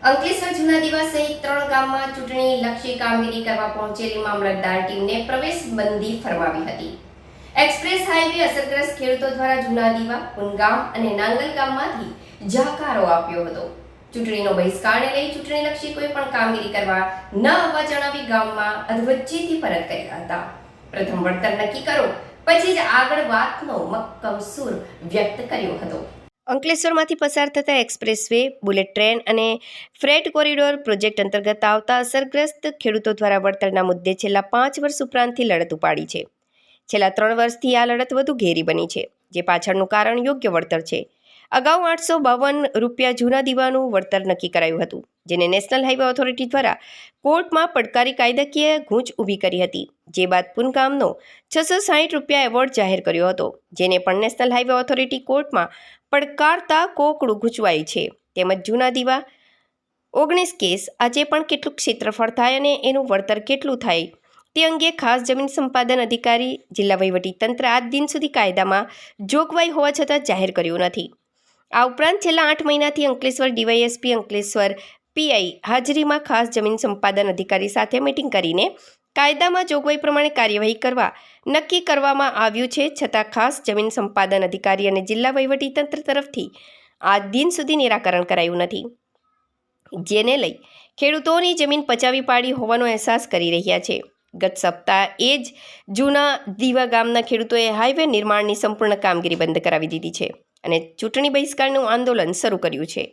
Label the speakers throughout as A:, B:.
A: અંકલેશ્વર જૂના દિવસ સહિત ત્રણ ગામમાં ચૂંટણી લક્ષી કામગીરી કરવા પહોંચેલી મામલતદાર ટીમને પ્રવેશ બંધી ફરમાવી હતી. એક્સપ્રેસ હાઈવે અસરગ્રસ્ત ખેડૂતો દ્વારા જૂના દીવા, પુનગામ અને નાંગલ ગામમાંથી જાકારો આપ્યો હતો. ચૂંટણીનો બહિષ્કારને લઈ ચૂંટણી લક્ષી કોઈ પણ કામગીરી કરવા ન આવવા જણાવી ગામમાં અધવચ્ચેથી પરત કર્યા હતા. પ્રથમ વળતર નક્કી કરો. પછી જ આગળ વાતનો મક્કમ સૂર વ્યક્ત કર્યો હતો. અંકલેશ્વરમાંથી પસાર થતા એક્સપ્રેસ વે બુલેટ ટ્રેન અને ફ્રેટ કોરિડોર પ્રોજેક્ટ અંતર્ગત આવતા અસરગ્રસ્ત ખેડૂતો દ્વારા વળતરના મુદ્દે છેલ્લા પાંચ વર્ષ ઉપરાંતથી લડત ઉપાડી છે. છેલ્લા ત્રણ વર્ષથી આ લડત વધુ ઘેરી બની છે, જે પાછળનું કારણ યોગ્ય વળતર છે. અગાઉ આઠસો બાવન રૂપિયા જૂના દીવાનું વળતર નક્કી કરાયું હતું, જેને નેશનલ હાઈવે ઓથોરિટી દ્વારા કોર્ટમાં પડકારી કાયદાકીય ગૂંચ ઊભી કરી હતી, જે બાદ પુનકામનો છસો સાહીઠ રૂપિયા એવોર્ડ જાહેર કર્યો હતો, જેને પણ નેશનલ હાઈવે ઓથોરિટી કોર્ટમાં પડકારતા કોકડું ગૂંચવાયું છે. તેમજ જૂના દીવા ઓગણીસ કેસ આજે પણ કેટલું ક્ષેત્રફળ થાય અને એનું વળતર કેટલું થાય, તે અંગે ખાસ જમીન સંપાદન અધિકારી જિલ્લા તંત્ર આજ દિન સુધી કાયદામાં જોગવાઈ હોવા છતાં જાહેર કર્યું નથી. આ ઉપરાંત છેલ્લા આઠ મહિનાથી અંકલેશ્વર ડીવાયએસપી અંકલેશ્વર પીઆઈ હાજરીમાં ખાસ જમીન સંપાદન અધિકારી સાથે મિટિંગ કરીને કાયદામાં જોગવાઈ પ્રમાણે કાર્યવાહી કરવા નક્કી કરવામાં આવ્યું છે. છતાં ખાસ જમીન સંપાદન અધિકારી અને જિલ્લા વહીવટી તંત્ર તરફથી આજ દિન સુધી નિરાકરણ કરાયું નથી. જેને લઈ ખેડૂતોની જમીન પચાવી પાડી હોવાનો અહેસાસ કરી રહ્યા છે. ગત સપ્તાહ એ જ જૂના દીવા ગામના ખેડૂતોએ હાઈવે નિર્માણની સંપૂર્ણ કામગીરી બંધ કરાવી દીધી છે. અને ચૂંટણી બહિષ્કારનું આંદોલન શરૂ કર્યું છે.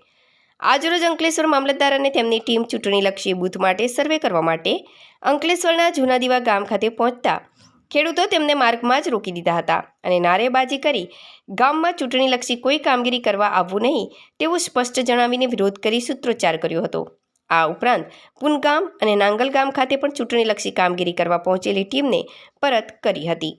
A: આજરોજ અંકલેશ્વર મામલતદાર અને તેમની ટીમ ચૂંટણીલક્ષી બૂથ માટે સર્વે કરવા માટે અંકલેશ્વરના જૂના દીવા ગામ ખાતે પહોંચતા ખેડૂતો તેમને માર્ગમાં જ રોકી દીધા હતા અને નારેબાજી કરી ગામમાં ચૂંટણીલક્ષી કોઈ કામગીરી કરવા આવવું નહીં તેવું સ્પષ્ટ જણાવીને વિરોધ કરી સૂત્રોચ્ચાર કર્યો હતો. આ ઉપરાંત પુનગામ અને નાંગલ ગામ ખાતે પણ ચૂંટણીલક્ષી કામગીરી કરવા પહોંચેલી ટીમને પરત કરી હતી.